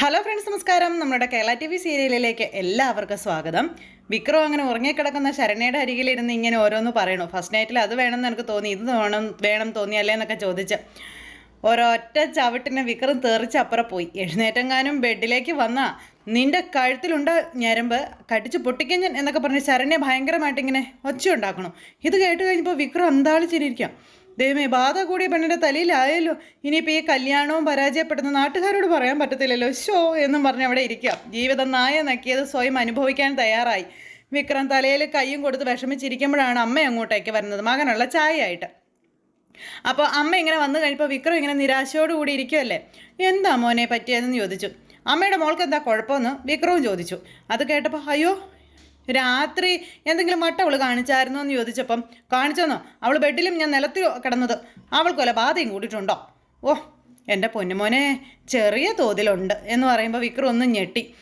Hello friends നമസ്കാരം. നമ്മുടെ Kerala T V സീരിയലിലേക്ക് എല്ലാവർക്കും സ്വാഗതം. വിക്രം അങ്ങനെ ഉറങ്ങിക്കിടക്കുന്ന ശരണയുടെ അരികിലിരുന്ന് ഇങ്ങനെ ഓരോന്ന് പറയണു ഫസ്റ്റ് നൈറ്റിൽ അത് വേണമെന്ന് എനിക്ക് തോന്നി ഇത് വേണം വേണം തോന്നിയല്ലേ എന്നൊക്കെ ചോദിച്ച്. ഒരൊറ്റ ചവിട്ടിനെ വിക്രം തെറിച്ച് അപ്പുറം പോയി. എഴുന്നേറ്റെങ്ങാനും ബെഡിലേക്ക് വന്നാ നിന്റെ കഴുത്തിലുണ്ട് ഞരമ്പ് കടിച്ച് പൊട്ടിക്കാൻ എന്നൊക്കെ പറഞ്ഞ് ശരണ്യ ഭയങ്കരമായിട്ട് ഇങ്ങനെ ഒച്ച ഉണ്ടാക്കണം ഇത് കേട്ട് കഴിഞ്ഞപ്പോൾ വിക്രം അന്താളിച്ചിരിക്കാം ദൈവമേ ബാധ കൂടിയ പെണ്ണിന്റെ തലയിലായല്ലോ ഇനിയിപ്പോൾ ഈ കല്യാണവും പരാജയപ്പെടുന്ന നാട്ടുകാരോട് പറയാൻ പറ്റത്തില്ലല്ലോ. ഷോ എന്നും പറഞ്ഞ് അവിടെ ഇരിക്കാം ജീവിതം നായ നക്കിയത് സ്വയം അനുഭവിക്കാൻ തയ്യാറായി. വിക്രം തലയിൽ കൈയും കൊടുത്ത് വിഷമിച്ചിരിക്കുമ്പോഴാണ് അമ്മ അങ്ങോട്ടേക്ക് വരുന്നത്. മകനുള്ള ചായയായിട്ട്. അപ്പോൾ അമ്മ ഇങ്ങനെ വന്നു കഴിഞ്ഞപ്പോൾ വിക്രം ഇങ്ങനെ നിരാശയോടുകൂടി ഇരിക്കുമല്ലേ എന്താ മോനെ പറ്റിയതെന്ന് ചോദിച്ചു. അമ്മയുടെ മോൾക്ക് എന്താ കുഴപ്പമെന്ന് വിക്രവും ചോദിച്ചു. അത് കേട്ടപ്പോൾ അയ്യോ രാത്രി എന്തെങ്കിലും മട്ട അവൾ കാണിച്ചായിരുന്നോ എന്ന് ചോദിച്ചപ്പം കാണിച്ചെന്നോ. അവൾ ബെഡിലും ഞാൻ നിലത്തിൽ കിടന്നത്. അവൾക്കൊല്ല ബാധയും കൂടിയിട്ടുണ്ടോ? ഓ എന്റെ പൊന്നുമോനെ ചെറിയ തോതിലുണ്ട് എന്ന് പറയുമ്പോൾ വിക്രം ഒന്നും ഞെട്ടി.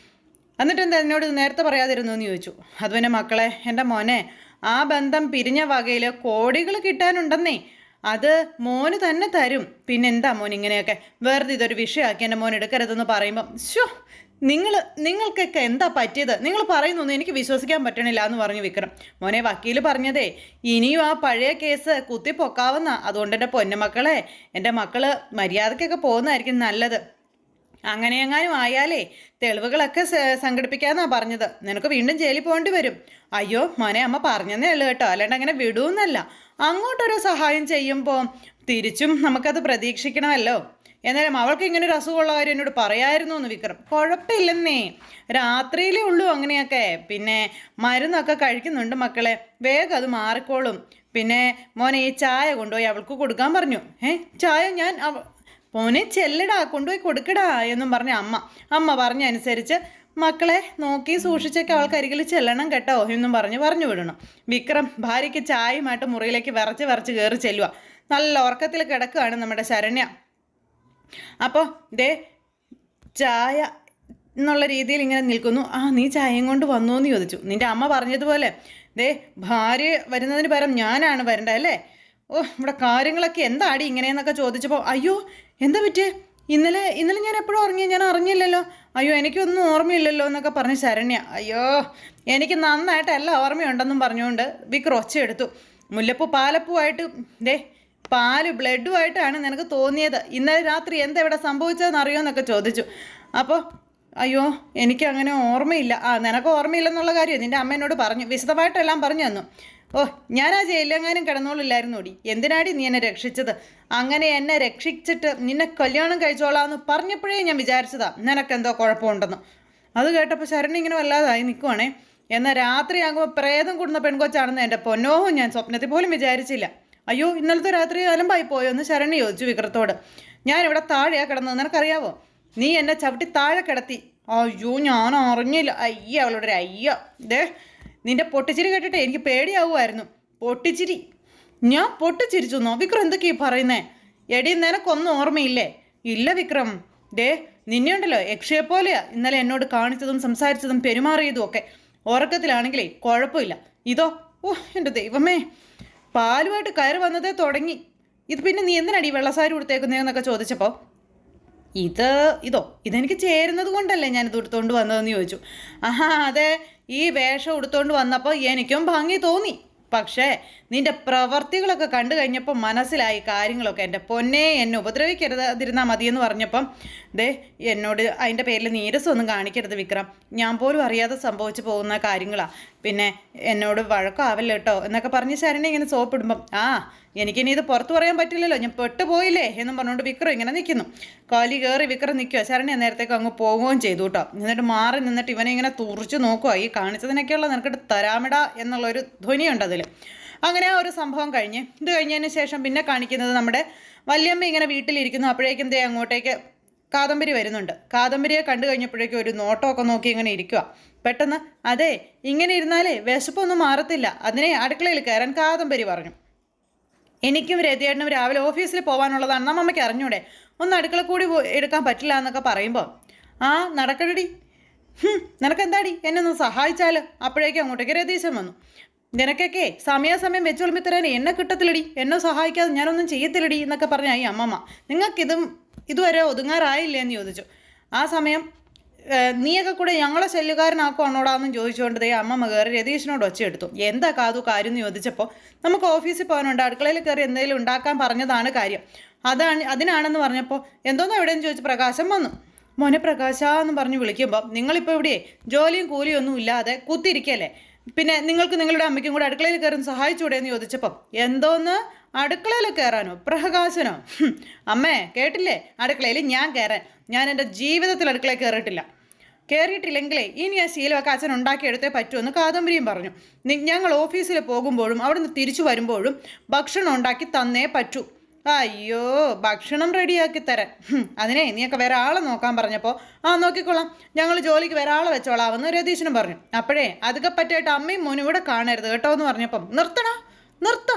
എന്നിട്ട് എന്താ എന്നോട് നേരത്തെ പറയാതിരുന്നു എന്ന് ചോദിച്ചു. അത് പിന്നെ മക്കളെ എന്റെ മോനെ ആ ബന്ധം പിരിഞ്ഞ വകയിൽ കോടികൾ കിട്ടാനുണ്ടെന്നേ. അത് മോന് തന്നെ തരും. പിന്നെന്താ മോൻ ഇങ്ങനെയൊക്കെ? വെറുതെ ഇതൊരു വിഷയമാക്കി എന്റെ മോൻ എടുക്കരുതെന്ന് പറയുമ്പം ഷോ നിങ്ങൾ നിങ്ങൾക്കൊക്കെ എന്താ പറ്റിയത്? നിങ്ങൾ പറയുന്നൊന്നും എനിക്ക് വിശ്വസിക്കാൻ പറ്റണില്ല എന്ന് പറഞ്ഞു വിക്രം. മോനെ വക്കീൽ പറഞ്ഞതേ ഇനിയും ആ പഴയ കേസ് കുത്തി പൊക്കാവുന്ന അതുകൊണ്ട് എന്റെ പൊന്നുമക്കളെ എന്റെ മക്കൾ മര്യാദക്കൊക്കെ പോകുന്നതായിരിക്കും നല്ലത്. അങ്ങനെ എങ്ങാനും ആയാലേ തെളിവുകളൊക്കെ സംഘടിപ്പിക്കാന്നാ പറഞ്ഞത്. നിനക്ക് വീണ്ടും ജയിലിൽ പോകേണ്ടി വരും. അയ്യോ മോനെ അമ്മ പറഞ്ഞതേ ഉള്ളൂ കേട്ടോ. അല്ലാണ്ട് അങ്ങനെ വിടൂന്നല്ല. അങ്ങോട്ടൊരു സഹായം ചെയ്യുമ്പോൾ തിരിച്ചും നമുക്കത് പ്രതീക്ഷിക്കണമല്ലോ. എന്നാലും അവൾക്ക് ഇങ്ങനെ ഒരു അസുഖമുള്ള കാര്യം എന്നോട് പറയായിരുന്നു എന്ന് വിക്രം. കുഴപ്പമില്ലെന്നേ. രാത്രിയിലേ ഉള്ളൂ അങ്ങനെയൊക്കെ. പിന്നെ മരുന്നൊക്കെ കഴിക്കുന്നുണ്ട് മക്കളെ. വേഗം അത് മാറിക്കോളും. പിന്നെ മോനെ ഈ ചായ കൊണ്ടുപോയി അവൾക്ക് കൊടുക്കാൻ പറഞ്ഞു. ഏ ചായ ഞാൻ അവ മോനെ ചെല്ലടാ കൊണ്ടുപോയി കൊടുക്കടാ എന്നും പറഞ്ഞ അമ്മ. അമ്മ പറഞ്ഞ അനുസരിച്ച് മക്കളെ നോക്കി സൂക്ഷിച്ചൊക്കെ അവൾക്ക് അരികിൽ ചെല്ലണം കേട്ടോ എന്നും പറഞ്ഞ് പറഞ്ഞു വിടണം. വിക്രം ഭാര്യയ്ക്ക് ചായയുമായിട്ട് മുറിയിലേക്ക് വിറച്ച് വിറച്ച് കയറി ചെല്ലുക നല്ല ഉറക്കത്തിൽ കിടക്കുകയാണ് നമ്മുടെ ശരണ്യ. അപ്പോൾ ദേ ചായ എന്നുള്ള രീതിയിൽ ഇങ്ങനെ നിൽക്കുന്നു. ആ നീ ചായയും കൊണ്ട് വന്നു എന്ന് ചോദിച്ചു. നിന്റെ അമ്മ പറഞ്ഞതുപോലെ ദേ ഭാര്യ വരുന്നതിന് പകരം ഞാനാണ് വരേണ്ടത് അല്ലേ? ഓ ഇവിടെ കാര്യങ്ങളൊക്കെ എന്താടി ഇങ്ങനെയെന്നൊക്കെ ചോദിച്ചപ്പോൾ അയ്യോ എന്താ പറ്റിയേ? ഇന്നലെ ഇന്നലെ ഞാൻ എപ്പോഴും ഉറങ്ങി ഞാൻ അറിഞ്ഞില്ലല്ലോ അയ്യോ എനിക്കൊന്നും ഓർമ്മയില്ലല്ലോ എന്നൊക്കെ പറഞ്ഞ് ശരണ്യ അയ്യോ എനിക്ക് നന്നായിട്ട് എല്ലാം ഓർമ്മയുണ്ടെന്നും പറഞ്ഞുകൊണ്ട് വിക്രോച്ചെടുത്തു മുല്ലപ്പൂ പാലപ്പൂ മുല്ലപ്പൂ പാലപ്പൂവായിട്ട് ദേ പാൽ ബ്ലഡുമായിട്ടാണ് നിനക്ക് തോന്നിയത്. ഇന്നലെ രാത്രി എന്താ ഇവിടെ സംഭവിച്ചതെന്ന് അറിയുമെന്നൊക്കെ ചോദിച്ചു. അപ്പോൾ അയ്യോ എനിക്ക് അങ്ങനെ ഓർമ്മയില്ല. ആ നിനക്ക് ഓർമ്മയില്ലെന്നുള്ള കാര്യം നിന്റെ അമ്മ എന്നോട് പറഞ്ഞു. വിശദമായിട്ടെല്ലാം പറഞ്ഞു തന്നു. ഓ ഞാൻ ആ ജയിലെങ്ങാനും കിടന്നോളില്ലായിരുന്നോടി. എന്തിനാടി നീ എന്നെ രക്ഷിച്ചത്? അങ്ങനെ എന്നെ രക്ഷിച്ചിട്ട് നിന്നെ കല്യാണം കഴിച്ചോളാമെന്ന് പറഞ്ഞപ്പോഴേ ഞാൻ വിചാരിച്ചതാ നിനക്കെന്തോ കുഴപ്പമുണ്ടെന്ന്. അത് കേട്ടപ്പോൾ ശരണി ഇങ്ങനെ വല്ലാതായി നിൽക്കുവാണേ എന്നാൽ രാത്രിയാകുമ്പോൾ പ്രേതം കൂടുന്ന പെൺകൊച്ചാണെന്ന് എന്റെ പൊന്നോഹം ഞാൻ സ്വപ്നത്തിൽ പോലും വിചാരിച്ചില്ല. അയ്യോ ഇന്നലത്തെ രാത്രി അലമ്പായി പോയോ എന്ന് ശരണി ചോദിച്ചു വിക്രത്തോട് ഞാൻ ഇവിടെ താഴെയാ കിടന്നത് നിനക്കറിയാവോ? നീ എന്നെ ചവിട്ടി താഴെ കിടത്തി. അയ്യോ ഞാൻ അറിഞ്ഞില്ല. അയ്യ അവളുടെ ഒരു അയ്യ. ദേ നിന്റെ പൊട്ടിച്ചിരി കേട്ടിട്ട് എനിക്ക് പേടിയാവുമായിരുന്നു. പൊട്ടിച്ചിരി? ഞാൻ പൊട്ടിച്ചിരിച്ചു നോ വിക്രം എന്തൊക്കെയാ പറയുന്നേ? എടി നിനക്കൊന്നും ഓർമ്മയില്ലേ? ഇല്ല വിക്രം. ദേ നിന്നെ ഉണ്ടല്ലോ യക്ഷയെ പോലെയാ. ഇന്നലെ എന്നോട് കാണിച്ചതും സംസാരിച്ചതും പെരുമാറിയതും ഒക്കെ. ഉറക്കത്തിലാണെങ്കിലേ കുഴപ്പമില്ല. ഇതോ ഓ എന്റെ ദൈവമേ. പാലുമായിട്ട് കയറി വന്നതേ തുടങ്ങി. ഇത് പിന്നെ നീ എന്തിനടി വെള്ളസാരി കൊടുത്തേക്കുന്നതെന്നൊക്കെ ചോദിച്ചപ്പോൾ ഇത് ഇതോ ഇതെനിക്ക് ചേരുന്നത് കൊണ്ടല്ലേ ഞാൻ ഇത് ഉടുത്തോണ്ട് വന്നതെന്ന് ചോദിച്ചു. ആഹാ അതെ ഈ വേഷം ഉടുത്തോണ്ട് വന്നപ്പോൾ എനിക്കും ഭംഗി തോന്നി. പക്ഷേ നിന്റെ പ്രവർത്തികളൊക്കെ കണ്ടു കഴിഞ്ഞപ്പോൾ മനസ്സിലായി കാര്യങ്ങളൊക്കെ. എന്റെ പൊന്നെ എന്നെ ഉപദ്രവിക്കരുതാതിരുന്നാൽ മതിയെന്ന് പറഞ്ഞപ്പം ദേ എന്നോട് അതിന്റെ പേരിൽ നീരസമൊന്നും കാണിക്കരുത് വിക്രം. ഞാൻ പോലും അറിയാതെ സംഭവിച്ചു പോകുന്ന കാര്യങ്ങളാണ് പിന്നെ എന്നോട് വഴക്കാവില്ല കേട്ടോ എന്നൊക്കെ പറഞ്ഞ് ശരണി ഇങ്ങനെ സോപ്പിടുമ്പം ആ എനിക്കിനി ഇത് പുറത്ത് പറയാൻ പറ്റില്ലല്ലോ. ഞാൻ പെട്ടുപോയില്ലേ എന്നും പറഞ്ഞുകൊണ്ട് വിക്രം ഇങ്ങനെ നിൽക്കുന്നു കാലി കയറി വിക്രം നിൽക്കുക ശരണി നേരത്തേക്ക് അങ്ങ് പോവുകയും ചെയ്തു കേട്ടോ. എന്നിട്ട് മാറി നിന്നിട്ട് ഇവനെ ഇങ്ങനെ തുറച്ചു നോക്കുക ഈ കാണിച്ചതിനൊക്കെയുള്ള നിനക്കിട്ട് തരാമിട എന്നുള്ളൊരു ധ്വനിയുണ്ട് അതിൽ അങ്ങനെ ആ ഒരു സംഭവം കഴിഞ്ഞ്. ഇത് കഴിഞ്ഞതിന് ശേഷം പിന്നെ കാണിക്കുന്നത് നമ്മുടെ വല്യമ്മ ഇങ്ങനെ വീട്ടിലിരിക്കുന്നു. അപ്പോഴേക്കും ദേ അങ്ങോട്ടേക്ക് കാദംബരി വരുന്നുണ്ട്. കാദംബരിയെ കണ്ടു കഴിഞ്ഞപ്പോഴേക്കും ഒരു നോട്ടമൊക്കെ നോക്കി ഇങ്ങനെ ഇരിക്കുക പെട്ടെന്ന് അതെ ഇങ്ങനെ ഇരുന്നാലേ വിശപ്പൊന്നും മാറത്തില്ല. അതിനെ അടുക്കളയിൽ കയറാൻ കാദംബരി പറഞ്ഞു. എനിക്കും രതിയേട്ടനും രാവിലെ ഓഫീസിൽ പോകാനുള്ളതാണ് നമ്മമ്മയ്ക്ക് അറിഞ്ഞൂടെ? ഒന്ന് അടുക്കള കൂടി എടുക്കാൻ പറ്റില്ല എന്നൊക്കെ പറയുമ്പോൾ ആ നടക്കടി നിനക്കെന്താടി? എന്നെ ഒന്ന് സഹായിച്ചാൽ അപ്പോഴേക്കും അങ്ങോട്ടേക്ക് രതീശൻ വന്നു. നിനക്കൊക്കെ സമയാസമയം വെച്ച് വിളമ്പിത്തരാൻ എന്നെ കിട്ടത്തില്ലടി. എന്നെ സഹായിക്കാതെ ഞാനൊന്നും ചെയ്യത്തില്ലടി എന്നൊക്കെ പറഞ്ഞ ഈ അമ്മമ്മ. നിങ്ങൾക്കിതും ഇതുവരെ ഒതുങ്ങാറായില്ലേ? എന്ന് ചോദിച്ചു. ആ സമയം നീയൊക്കെ കൂടെ ഞങ്ങളെ ശല്യക്കാരനാക്കുവാണോടാന്നും ചോദിച്ചുകൊണ്ട് ദേ അമ്മ കയറി രതീഷിനോട് ഒച്ചയെടുത്തു എന്താ കാതു കാര്യം എന്ന് ചോദിച്ചപ്പോൾ നമുക്ക് ഓഫീസിൽ പോകാനുണ്ട്. അടുക്കളയിൽ കയറി എന്തെങ്കിലും ഉണ്ടാക്കാൻ പറഞ്ഞതാണ് കാര്യം. അതാണ് അതിനാണെന്ന് പറഞ്ഞപ്പോൾ എന്തോന്നോ എവിടെയെന്ന് ചോദിച്ച് പ്രകാശം വന്നു. മോനെ പ്രകാശ എന്ന് പറഞ്ഞ് വിളിക്കുമ്പോൾ നിങ്ങളിപ്പോൾ ഇവിടെ ജോലിയും കൂലിയും ഒന്നും ഇല്ലാതെ കുത്തിയിരിക്കല്ലേ? പിന്നെ നിങ്ങൾക്ക് നിങ്ങളുടെ അമ്മയ്ക്കും കൂടെ അടുക്കളയിൽ കയറി സഹായിച്ചൂടെ എന്ന് ചോദിച്ചപ്പം എന്തോന്ന്? അടുക്കളയിൽ കയറാനോ? പ്രകാശനോ? അമ്മേ കേട്ടില്ലേ? അടുക്കളയിൽ ഞാൻ കയറാൻ. ഞാൻ എന്റെ ജീവിതത്തിൽ അടുക്കളയിൽ കയറിയിട്ടില്ല. കയറിയിട്ടില്ലെങ്കിലേ ഇനി ആ ശീലമൊക്കെ അച്ഛൻ ഉണ്ടാക്കിയെടുത്തേ പറ്റുമെന്ന് കാദംബരിയും പറഞ്ഞു. ഞങ്ങൾ ഓഫീസിൽ പോകുമ്പോഴും അവിടെ നിന്ന് തിരിച്ചു വരുമ്പോഴും ഭക്ഷണം ഉണ്ടാക്കി തന്നേ പറ്റൂ. അയ്യോ ഭക്ഷണം റെഡിയാക്കി തരാൻ. അതിനെ നീയൊക്കെ വേറെ ആളെ നോക്കാൻ പറഞ്ഞപ്പോൾ ആ നോക്കിക്കോളാം. ഞങ്ങൾ ജോലിക്ക് വേറെ ആളെ വെച്ചോളാമെന്ന് രതീശനും പറഞ്ഞു. അപ്പോഴേ അതൊക്കെ പറ്റിയിട്ട് അമ്മയും മോനും ഇവിടെ കാണരുത് കേട്ടോ എന്ന് പറഞ്ഞപ്പം നിർത്തണോ? നിർത്ത.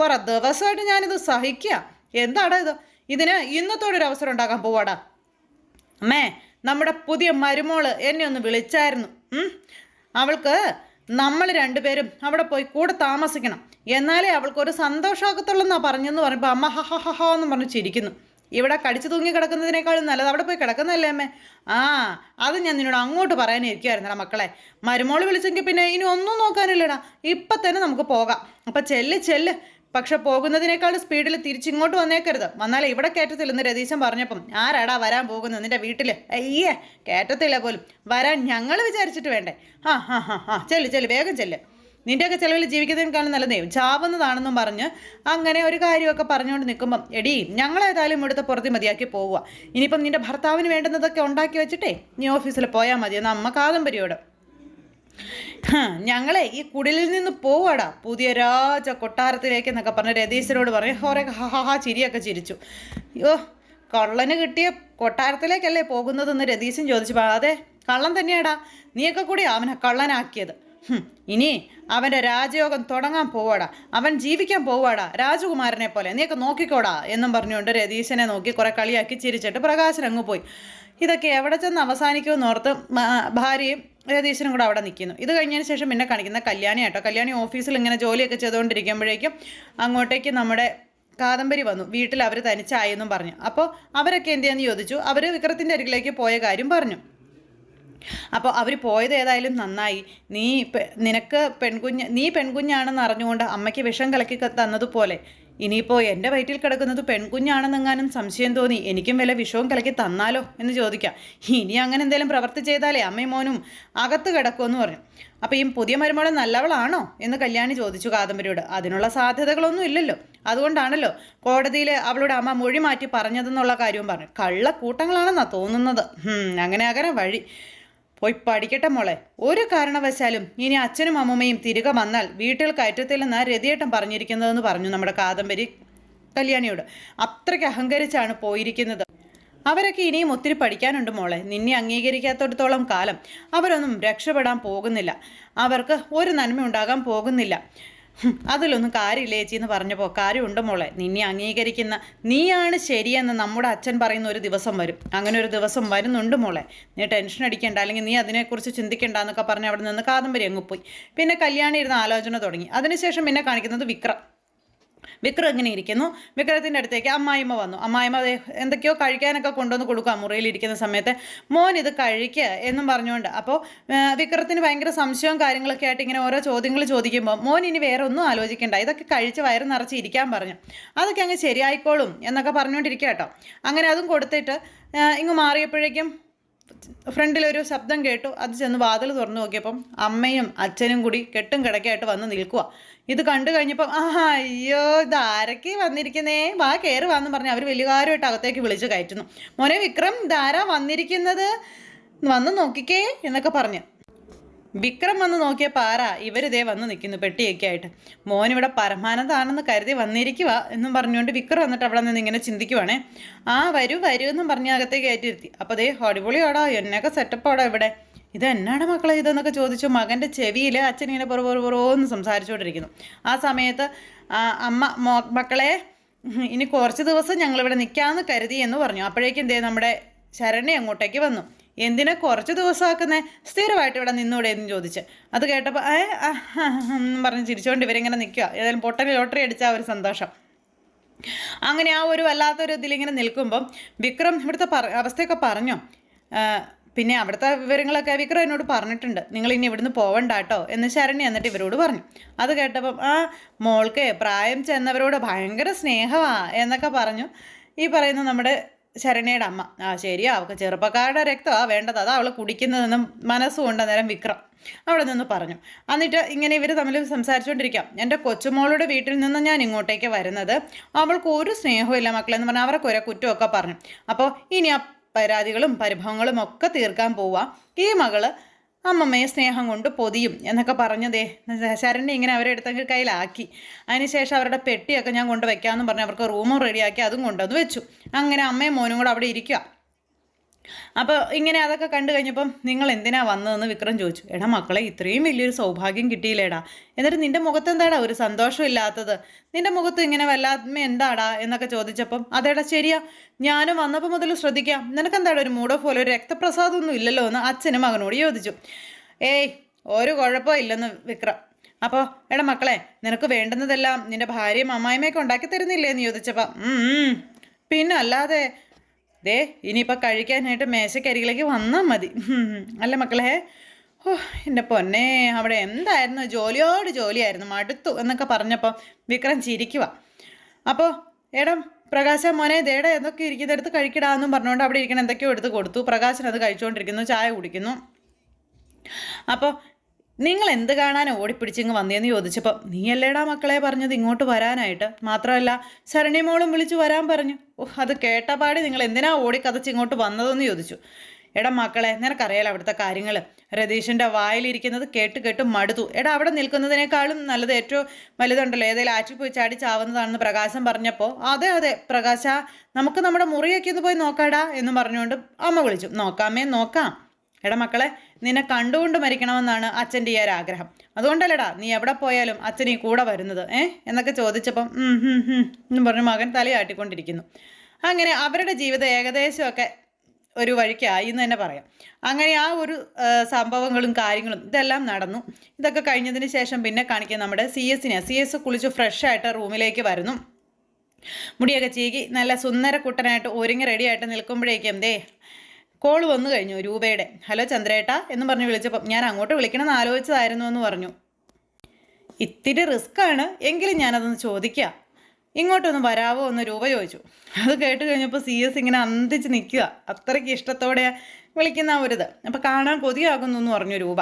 കുറെ ദിവസമായിട്ട് ഞാനിത് സഹിക്കുക എന്താടാ ഇത്? ഇതിന് ഇന്നത്തോടൊരു അവസരം ഉണ്ടാക്കാൻ പോവാടാ. അമ്മേ നമ്മുടെ പുതിയ മരുമോൾ എന്നെ ഒന്ന് വിളിച്ചായിരുന്നു. അവൾക്ക് നമ്മൾ രണ്ടുപേരും അവിടെ പോയി കൂടെ താമസിക്കണം. എന്നാലേ അവൾക്കൊരു സന്തോഷമാകത്തുള്ളെന്നാ പറഞ്ഞെന്ന് പറയുമ്പോൾ അമ്മ ഹ ഹ ഹ എന്ന് പറഞ്ഞ് ചിരിക്കുന്നു. ഇവിടെ കടിച്ചു തൂങ്ങി കിടക്കുന്നതിനേക്കാളും നല്ലത് അവിടെ പോയി കിടക്കുന്നതല്ലേ അമ്മേ? ആ അത് ഞാൻ നിന്നോട് അങ്ങോട്ട് പറയാനിരിക്കുമായിരുന്നടാ മക്കളെ. മരുമോൾ വിളിച്ചെങ്കിൽ പിന്നെ ഇനി ഒന്നും നോക്കാനില്ലടാ. ഇപ്പം തന്നെ നമുക്ക് പോകാം. അപ്പം ചെല്ല് ചെല്ല്. പക്ഷെ പോകുന്നതിനേക്കാൾ സ്പീഡിൽ തിരിച്ചിങ്ങോട്ട് വന്നേക്കരുത്. വന്നാലേ ഇവിടെ കയറ്റത്തില്ലെന്ന് രതീശൻ പറഞ്ഞപ്പം ആരാടാ വരാൻ പോകുന്നത് നിന്റെ വീട്ടിൽ അയ്യേ കയറ്റത്തില്ല പോലും. വരാൻ ഞങ്ങൾ വിചാരിച്ചിട്ട് വേണ്ടേ. ആ ഹാ ഹാ ഹാ ചെല്ലു ചെല്ലു വേഗം ചെല്ലു. നിന്റെയൊക്കെ ചിലവിൽ ജീവിക്കുന്നതിനേക്കാളും നല്ലതേ ചാവുന്നതാണെന്നും പറഞ്ഞ് അങ്ങനെ ഒരു കാര്യമൊക്കെ പറഞ്ഞുകൊണ്ട് നിൽക്കുമ്പം എടി ഞങ്ങളേതായാലും ഇവിടുത്തെ പുറത്ത് മതിയാക്കി പോവുക. ഇനിയിപ്പം നിന്റെ ഭർത്താവിന് വേണ്ടുന്നതൊക്കെ ഉണ്ടാക്കി വെച്ചിട്ടേ നീ ഓഫീസിൽ പോയാൽ മതി. എന്ന് അമ്മ കാദംബരിയോട്. ഞങ്ങളെ ഈ കുടിലിൽ നിന്ന് പോവാടാ. പുതിയ രാജ കൊട്ടാരത്തിലേക്ക് എന്നൊക്കെ പറഞ്ഞ് രതീശനോട് പറഞ്ഞു ഹോറെ ഹ ചിരിയൊക്കെ ചിരിച്ചു. അയ്യോ കള്ളന് കിട്ടിയ കൊട്ടാരത്തിലേക്കല്ലേ പോകുന്നതെന്ന് രതീശൻ ചോദിച്ചു. അതെ കള്ളൻ തന്നെയാടാ. നീയൊക്കെ കൂടി അവനെ കള്ളനാക്കിയത്. ഇനി അവന്റെ രാജയോഗം തുടങ്ങാൻ പോവാടാ. അവൻ ജീവിക്കാൻ പോവാടാ രാജകുമാരനെ പോലെ. നീയൊക്കെ നോക്കിക്കോടാ എന്നും പറഞ്ഞുകൊണ്ട് രതീശനെ നോക്കി കുറേ കളിയാക്കി ചിരിച്ചിട്ട് പ്രകാശൻ അങ്ങ് പോയി. ഇതൊക്കെ എവിടെ ചെന്ന് അവസാനിക്കുമെന്ന് ഓർത്ത് ഭാര്യയും രതീശനും കൂടെ അവിടെ നിൽക്കുന്നു. ഇത് കഴിഞ്ഞതിന് ശേഷം പിന്നെ കാണിക്കുന്ന കല്യാണി ആട്ടോ. കല്യാണി ഓഫീസിൽ ഇങ്ങനെ ജോലിയൊക്കെ ചെയ്തുകൊണ്ടിരിക്കുമ്പോഴേക്കും അങ്ങോട്ടേക്ക് നമ്മുടെ കാദംബരി വന്നു. വീട്ടിൽ അവർ തനിച്ചായെന്നും പറഞ്ഞു. അപ്പോൾ അവരൊക്കെ എന്തിയാന്ന് ചോദിച്ചു. അവർ വിക്രത്തിന്റെ അരികിലേക്ക് പോയ കാര്യം പറഞ്ഞു. അപ്പോൾ അവർ പോയത് ഏതായാലും നന്നായി. നീ നിനക്ക് പെൺകുഞ്ഞ് നീ പെൺകുഞ്ഞാണെന്ന് അറിഞ്ഞുകൊണ്ട് അമ്മയ്ക്ക് വിഷം കലക്കി തന്നതുപോലെ. ഇനിയിപ്പോൾ എന്റെ വയറ്റിൽ കിടക്കുന്നത് പെൺകുഞ്ഞാണെന്നെങ്ങാനും സംശയം തോന്നി. എനിക്കും വില വിഷവും കലക്കി തന്നാലോ എന്ന് ചോദിക്കാം. ഇനി അങ്ങനെ എന്തെങ്കിലും പ്രവർത്തി ചെയ്താലേ അമ്മയും മോനും അകത്ത് കിടക്കുമെന്ന് പറഞ്ഞു അപ്പോൾ ഈ പുതിയ മരുമോളെ നല്ലവളാണോ എന്ന് കല്യാണി ചോദിച്ചു കാദംബരിയോട്. അതിനുള്ള സാധ്യതകളൊന്നും ഇല്ലല്ലോ. അതുകൊണ്ടാണല്ലോ കോടതിയിൽ അവളുടെ അമ്മ മൊഴി മാറ്റി പറഞ്ഞതെന്നുള്ള കാര്യവും പറഞ്ഞു കള്ളക്കൂട്ടങ്ങളാണെന്നാണ് തോന്നുന്നത്. അങ്ങനെ അങ്ങനെ വഴി. പോയി പഠിക്കട്ടെ മോളെ. ഒരു കാരണവശാലും ഇനി അച്ഛനും അമ്മമ്മയും തിരികെ വന്നാൽ വീട്ടിൽ കയറ്റത്തില്ലെന്നാ രതിയേട്ടൻ പറഞ്ഞിരിക്കുന്നതെന്ന് പറഞ്ഞു നമ്മുടെ കാദംബരി കല്യാണിയോട്. അത്രയ്ക്ക് അഹങ്കരിച്ചാണ് പോയിരിക്കുന്നത്. അവരൊക്കെ ഇനിയും ഒത്തിരി പഠിക്കാനുണ്ട് മോളെ. നിന്നെ അംഗീകരിക്കാത്തടത്തോളം കാലം അവരൊന്നും രക്ഷപ്പെടാൻ പോകുന്നില്ല. അവർക്ക് ഒരു നന്മ ഉണ്ടാകാൻ പോകുന്നില്ല. അതിലൊന്നും കാര്യമില്ല ചേച്ചി എന്ന് പറഞ്ഞപ്പോൾ കാര്യമുണ്ട് മോളെ നിന്നെ അംഗീകരിക്കുന്ന നീയാണ് ശരിയെന്ന് നമ്മുടെ അച്ഛൻ പറയുന്ന ഒരു ദിവസം വരും. അങ്ങനെ ഒരു ദിവസം വരുന്നുണ്ട് മോളെ. നീ ടെൻഷൻ അടിക്കേണ്ട അല്ലെങ്കിൽ നീ അതിനെക്കുറിച്ച് ചിന്തിക്കേണ്ട എന്നൊക്കെ പറഞ്ഞ് അവിടെ നിന്ന് കാദംബരി അങ്ങ് പോയി. പിന്നെ കല്യാണി ഇരുന്ന് ആലോചന തുടങ്ങി. അതിനുശേഷം പിന്നെ കാണിക്കുന്നത് വിക്രം. വിക്രം ഇങ്ങനെ ഇരിക്കുന്നു? വിക്രത്തിന്റെ അടുത്തേക്ക് അമ്മായിമ്മ വന്നു. അമ്മായിമ്മ എന്തൊക്കെയോ കഴിക്കാനൊക്കെ കൊണ്ടുവന്ന് കൊടുക്കുക മുറിയിലിരിക്കുന്ന സമയത്ത്. മോൻ ഇത് കഴിക്കുക എന്നും പറഞ്ഞുകൊണ്ട്. അപ്പോൾ വിക്രത്തിന് ഭയങ്കര സംശയവും കാര്യങ്ങളൊക്കെ ആയിട്ട് ഇങ്ങനെ ഓരോ ചോദ്യങ്ങൾ ചോദിക്കുമ്പോൾ മോൻ ഇനി വേറെ ഒന്നും ആലോചിക്കേണ്ട. ഇതൊക്കെ കഴിച്ച് വയറ് നിറച്ച് ഇരിക്കാൻ പറഞ്ഞു. അതൊക്കെ അങ്ങ് ശരിയായിക്കോളും എന്നൊക്കെ പറഞ്ഞുകൊണ്ടിരിക്കുക കേട്ടോ. അങ്ങനെ അതും കൊടുത്തിട്ട് ഇങ്ങ് മാറിയപ്പോഴേക്കും ഫ്രണ്ടിലൊരു ശബ്ദം കേട്ടു. അത് ചെന്ന് വാതിൽ തുറന്നു നോക്കിയപ്പം അമ്മയും അച്ഛനും കൂടി കെട്ടും കിടക്കായിട്ട് വന്ന് നിൽക്കുക ഇത് കണ്ടു കഴിഞ്ഞപ്പം ആ അയ്യോ ഇത് ആരൊക്കെ വന്നിരിക്കുന്നേ? വാ കയറി വാന്ന് പറഞ്ഞ് അവർ വലിയ കാര്യമായിട്ട് അകത്തേക്ക് വിളിച്ച് കയറ്റുന്നു. മോനെ വിക്രം ഇതാരാ വന്നിരിക്കുന്നത്? വന്ന് നോക്കിക്കേ എന്നൊക്കെ പറഞ്ഞ്. വിക്രം വന്ന് നോക്കിയ പാറ ഇവരിതേ വന്ന് നിൽക്കുന്നു പെട്ടിയൊക്കെ ആയിട്ട് മോൻ ഇവിടെ പരമാനന്ദാണെന്ന് കരുതി വന്നിരിക്കുക എന്നും പറഞ്ഞുകൊണ്ട് വിക്രം വന്നിട്ട് അവിടെ നിന്ന് ഇങ്ങനെ ചിന്തിക്കുവാണേ. ആ വരൂ വരൂ എന്നും പറഞ്ഞ് അകത്തേക്ക് കയറ്റിയിരുത്തി. അപ്പോൾ ദേ അടിപൊളിയാടാ എന്നൊക്കെ സെറ്റപ്പാടാ ഇവിടെ. ഇത് എന്നാണ് മക്കളെ ഇതെന്നൊക്കെ ചോദിച്ചു മകന്റെ ചെവിയിൽ അച്ഛൻ ഇങ്ങനെ പുറ പുറ പുറോന്ന് സംസാരിച്ചുകൊണ്ടിരിക്കുന്നു. ആ സമയത്ത് അമ്മ മക്കളെ ഇനി കുറച്ച് ദിവസം ഞങ്ങളിവിടെ നിൽക്കാമെന്ന് കരുതി എന്ന് പറഞ്ഞു. അപ്പോഴേക്കും ദേ നമ്മുടെ ശരണി അങ്ങോട്ടേക്ക് വന്നു. എന്തിനാ കുറച്ച് ദിവസമാക്കുന്നേ? സ്ഥിരമായിട്ട് ഇവിടെ നിന്നൂടെ എന്ന് ചോദിച്ച്. അത് കേട്ടപ്പോൾ ഏ പറഞ്ഞ് ചിരിച്ചുകൊണ്ട് ഇവരിങ്ങനെ നിൽക്കുക ഏതായാലും പൊട്ടൽ ലോട്ടറി അടിച്ച ഒരു സന്തോഷം. അങ്ങനെ ആ ഒരു വല്ലാത്തൊരു ഇതിലിങ്ങനെ നിൽക്കുമ്പം വിക്രം ഇവിടുത്തെ പറ അവസ്ഥയൊക്കെ പറഞ്ഞോ. പിന്നെ അവിടുത്തെ വിവരങ്ങളൊക്കെ വിക്രം എന്നോട് പറഞ്ഞിട്ടുണ്ട്. നിങ്ങൾ ഇനി ഇവിടുന്ന് പോവണ്ട കേട്ടോ എന്ന് ശരണി എന്നിട്ട് ഇവരോട് പറഞ്ഞു. അത് കേട്ടപ്പം ആ മോൾക്ക് പ്രായം ചെന്നവരോട് ഭയങ്കര സ്നേഹമാ എന്നൊക്കെ പറഞ്ഞു. ഈ പറയുന്ന നമ്മുടെ ശരണ്യയുടെ അമ്മ. ആ ശരിയാ അവൾക്ക് ചെറുപ്പക്കാരുടെ രക്തമാണ് വേണ്ടത്. അതാ അവൾ കുടിക്കുന്നതെന്നും മനസ്സുകൊണ്ട് നേരം വിക്രം. അവിടെ നിന്ന് പറഞ്ഞു. എന്നിട്ട് ഇങ്ങനെ ഇവർ തമ്മിൽ സംസാരിച്ചുകൊണ്ടിരിക്കാം എന്റെ കൊച്ചുമോളുടെ വീട്ടിൽ നിന്ന് ഞാൻ ഇങ്ങോട്ടേക്ക് വരുന്നത് അവൾക്ക് ഒരു സ്നേഹവും ഇല്ല മക്കളെന്ന് പറഞ്ഞാൽ അവർക്ക് ഒരേ കുറ്റമൊക്കെ പറഞ്ഞു. അപ്പോൾ ഇനി ആ പരാതികളും പരിഭവങ്ങളും ഒക്കെ തീർക്കാൻ പോവാം. ഈ മകൾ അമ്മമ്മയെ സ്നേഹം കൊണ്ട് പൊതിയും എന്നൊക്കെ പറഞ്ഞതേ. ശരണ്യ ഇങ്ങനെ അവരെ അടുത്തെങ്കിൽ കയ്യിലാക്കി. അതിനുശേഷം അവരുടെ പെട്ടിയൊക്കെ ഞാൻ കൊണ്ട് വെക്കാമെന്ന് പറഞ്ഞ് അവർക്ക് റൂമും റെഡിയാക്കി അതും കൊണ്ടുവന്ന് വെച്ചു. അങ്ങനെ അമ്മയും മോനും കൂടെ അവിടെ ഇരിക്കുക അപ്പോൾ ഇങ്ങനെ അതൊക്കെ കണ്ടു കഴിഞ്ഞപ്പം നിങ്ങൾ എന്തിനാ വന്നതെന്ന് വിക്രം ചോദിച്ചു. എടാ മക്കളെ ഇത്രയും വലിയൊരു സൗഭാഗ്യം കിട്ടിയില്ലേടാ. എന്നിട്ട് നിന്റെ മുഖത്ത് എന്താടാ ഒരു സന്തോഷം ഇല്ലാത്തത്? നിന്റെ മുഖത്ത് ഇങ്ങനെ വല്ലാത്മ എന്താടാ എന്നൊക്കെ ചോദിച്ചപ്പം അതേടാ ശരിയാ ഞാനും വന്നപ്പോൾ മുതൽ ശ്രദ്ധിക്കാം. നിനക്കെന്താടാ ഒരു മൂടോ പോലെ ഒരു രക്തപ്രസാദമൊന്നും ഇല്ലല്ലോ എന്ന് അച്ഛനും മകനോട് ചോദിച്ചു. ഏയ് ഒരു കുഴപ്പമില്ലെന്ന് വിക്രം. അപ്പോൾ എടാ മക്കളെ നിനക്ക് വേണ്ടുന്നതെല്ലാം നിന്റെ ഭാര്യയും അമ്മായിമ്മയൊക്കെ ഉണ്ടാക്കി തരുന്നില്ലേ എന്ന് ചോദിച്ചപ്പോൾ പിന്നെ അല്ലാതെ ദേ ഇനിയിപ്പോൾ കഴിക്കാനായിട്ട് മേശക്കരികിലേക്ക് വന്നാൽ മതി. അല്ല മക്കളെ ഓ എന്റെ പൊന്നെ അവിടെ എന്തായിരുന്നു? ജോലിയോട് ജോലിയായിരുന്നു മടുത്തു എന്നൊക്കെ പറഞ്ഞപ്പോൾ വിക്രം ചിരിക്കുക അപ്പോൾ ഏടം പ്രകാശ മോനെ ദേട എന്തൊക്കെ ഇരിക്കുന്നിടത്ത് കഴിക്കടാന്നും പറഞ്ഞുകൊണ്ട് അവിടെ ഇരിക്കണം എന്തൊക്കെയോ എടുത്ത് കൊടുത്തു. പ്രകാശൻ അത് കഴിച്ചുകൊണ്ടിരിക്കുന്നു ചായ കുടിക്കുന്നു. അപ്പോൾ നിങ്ങൾ എന്ത് കാണാൻ ഓടിപ്പിടിച്ചിങ്ങ് വന്നേന്ന് ചോദിച്ചപ്പോൾ നീ അല്ലേടാ മക്കളെ പറഞ്ഞത് ഇങ്ങോട്ട് വരാനായിട്ട്? മാത്രമല്ല ശരണിമോളും വിളിച്ചു വരാൻ പറഞ്ഞു. ഓ അത് കേട്ടപാടി നിങ്ങൾ എന്തിനാ ഓടിക്കതച്ച് ഇങ്ങോട്ട് വന്നതെന്ന് ചോദിച്ചു. എടാ മക്കളെ നിനക്കറിയാലോ അവിടുത്തെ കാര്യങ്ങൾ രതീഷിന്റെ വായിലിരിക്കുന്നത് കേട്ട് കേട്ട് മടുത്തു. എടാ അവിടെ നിൽക്കുന്നതിനേക്കാളും നല്ലത് ഏറ്റവും വലുതുണ്ടല്ലോ. ഏതെങ്കിലും ആറ്റിൽ പോയി ചാടി ചാവുന്നതാണെന്ന് പ്രകാശം പറഞ്ഞപ്പോൾ അതെ അതെ പ്രകാശ നമുക്ക് നമ്മുടെ മുറിയൊക്കെ ഒന്ന് പോയി നോക്കാടാ എന്ന് പറഞ്ഞുകൊണ്ട് അമ്മ വിളിച്ചു. നോക്കാമേ നോക്കാം. എടാ മക്കളെ നിന്നെ കണ്ടുകൊണ്ട് മരിക്കണമെന്നാണ് അച്ഛന്റെ ഈ ആഗ്രഹം. അതുകൊണ്ടല്ലടാ നീ എവിടെ പോയാലും അച്ഛൻ ഈ കൂടെ വരുന്നത് ഏ? എന്നൊക്കെ ചോദിച്ചപ്പം എന്നും പറഞ്ഞ് മകൻ തലയാട്ടിക്കൊണ്ടിരിക്കുന്നു അങ്ങനെ അവരുടെ ജീവിതം ഏകദേശമൊക്കെ ഒരു വഴിക്കായി എന്ന് തന്നെ പറയാം. അങ്ങനെ ആ ഒരു സംഭവങ്ങളും കാര്യങ്ങളും ഇതെല്ലാം നടന്നു. ഇതൊക്കെ കഴിഞ്ഞതിന് ശേഷം പിന്നെ കാണിക്കുക നമ്മുടെ സി എസിനെ. സി എസ് കുളിച്ച് ഫ്രഷ് ആയിട്ട് റൂമിലേക്ക് വരുന്നു. മുടിയൊക്കെ ചീകി നല്ല സുന്ദര കുട്ടനായിട്ട് ഒരുങ്ങി റെഡിയായിട്ട് നിൽക്കുമ്പോഴേക്കും ദേ കോൾ വന്നു കഴിഞ്ഞു രൂപയുടെ. ഹലോ ചന്ദ്രേട്ട എന്ന് പറഞ്ഞ് വിളിച്ചപ്പോൾ ഞാൻ അങ്ങോട്ട് വിളിക്കണമെന്ന് ആലോചിച്ചതായിരുന്നു എന്ന് പറഞ്ഞു. ഇത്തിരി റിസ്ക് ആണ്. എങ്കിലും ഞാനതൊന്ന് ചോദിക്കുക ഇങ്ങോട്ടൊന്ന് വരാവോ? എന്ന് രൂപ ചോദിച്ചു. അത് കേട്ട് കഴിഞ്ഞപ്പോൾ സി എസ് ഇങ്ങനെ അന്തിച്ച് നിൽക്കുക. അത്രയ്ക്ക് ഇഷ്ടത്തോടെ വിളിക്കുന്ന ഒരിത്. അപ്പോൾ കാണാൻ കൊതിയാകുന്നു എന്ന് പറഞ്ഞു രൂപ.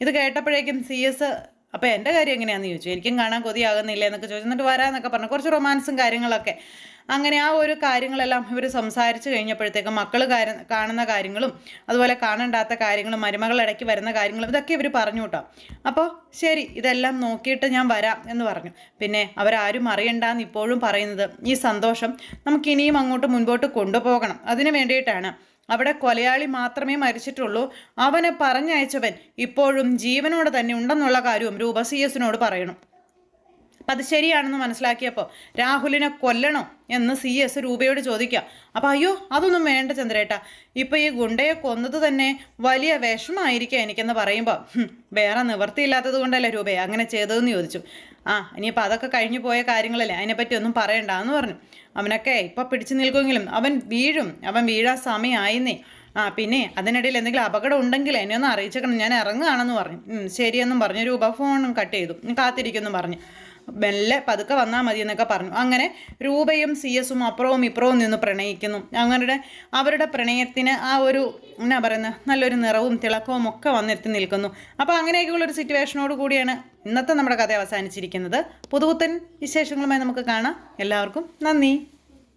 ഇത് കേട്ടപ്പോഴേക്കും സി എസ് അപ്പോൾ എന്റെ കാര്യം എങ്ങനെയാണെന്ന് ചോദിച്ചു. എനിക്കും കാണാൻ കൊതിയാകുന്നില്ല എന്നൊക്കെ ചോദിച്ചു. എന്നിട്ട് വരാമെന്നൊക്കെ പറഞ്ഞു. കുറച്ച് റൊമാൻസും കാര്യങ്ങളൊക്കെ. അങ്ങനെ ആ ഒരു കാര്യങ്ങളെല്ലാം ഇവർ സംസാരിച്ച് കഴിഞ്ഞപ്പോഴത്തേക്കും മക്കൾ കാണുന്ന കാര്യങ്ങളും അതുപോലെ കാണണ്ടാത്ത കാര്യങ്ങളും മരുമകൾ ഇടയ്ക്ക് വരുന്ന കാര്യങ്ങളും ഇതൊക്കെ ഇവർ പറഞ്ഞു കേട്ടോ. അപ്പോൾ ശരി ഇതെല്ലാം നോക്കിയിട്ട് ഞാൻ വരാം എന്ന് പറഞ്ഞു. പിന്നെ അവരാരും അറിയണ്ടെന്ന് ഇപ്പോഴും പറയുന്നത് ഈ സന്തോഷം നമുക്കിനിയും അങ്ങോട്ട് മുൻപോട്ട് കൊണ്ടുപോകണം. അതിന് വേണ്ടിയിട്ടാണ് അവിടെ കൊലയാളി മാത്രമേ മരിച്ചിട്ടുള്ളൂ. അവനെ പറഞ്ഞയച്ചവൻ ഇപ്പോഴും ജീവനോടെ തന്നെ ഉണ്ടെന്നുള്ള കാര്യവും രൂപ സി എസിനോട് പറയണം. അപ്പം അത് ശരിയാണെന്ന് മനസ്സിലാക്കിയപ്പോൾ രാഹുലിനെ കൊല്ലണോ എന്ന് സി എസ് രൂപയോട് ചോദിക്കാം. അപ്പം അയ്യോ അതൊന്നും വേണ്ട ചന്ദ്രേട്ട. ഇപ്പം ഈ ഗുണ്ടയെ കൊന്നത് തന്നെ വലിയ വിഷമമായിരിക്കാം എനിക്കെന്ന് പറയുമ്പോൾ വേറെ നിവൃത്തിയില്ലാത്തത് കൊണ്ടല്ലേ രൂപയെ അങ്ങനെ ചെയ്തതെന്ന് ചോദിച്ചു. ആ ഇനിയിപ്പോൾ അതൊക്കെ കഴിഞ്ഞു പോയ കാര്യങ്ങളല്ലേ അതിനെപ്പറ്റി ഒന്നും പറയണ്ട എന്ന് പറഞ്ഞു. അവനൊക്കെ ഇപ്പം പിടിച്ചു നിൽക്കുമെങ്കിലും അവൻ വീഴും അവൻ വീഴാൻ സമയമായിന്നേ ആ പിന്നെ അതിനിടയിൽ എന്തെങ്കിലും അപകടം ഉണ്ടെങ്കിൽ എന്നെ ഒന്ന് അറിയിച്ചേക്കണം ഞാൻ ഇറങ്ങുകയാണെന്ന് പറഞ്ഞു. ശരിയെന്നും പറഞ്ഞു. രൂപ ഫോണും കട്ട് ചെയ്തു. കാത്തിരിക്കുമെന്നും പറഞ്ഞു. മെല്ലെ പതുക്കെ വന്നാൽ മതി എന്നൊക്കെ പറഞ്ഞു. അങ്ങനെ രൂപയും സി എസും അപ്പുറവും ഇപ്പുറവും നിന്ന് പ്രണയിക്കുന്നു. അങ്ങനെ അവരുടെ പ്രണയത്തിന് ആ ഒരു എന്നാ പറയുന്നത് നല്ലൊരു നിറവും തിളക്കവും ഒക്കെ വന്നെത്തി നിൽക്കുന്നു. അപ്പോൾ അങ്ങനെയൊക്കെയുള്ള ഒരു സിറ്റുവേഷനോട് കൂടിയാണ് ഇന്നത്തെ നമ്മുടെ കഥ അവസാനിച്ചിരിക്കുന്നത്. പുതുപുത്തൻ വിശേഷങ്ങളുമായി നമുക്ക് കാണാം. എല്ലാവർക്കും നന്ദി.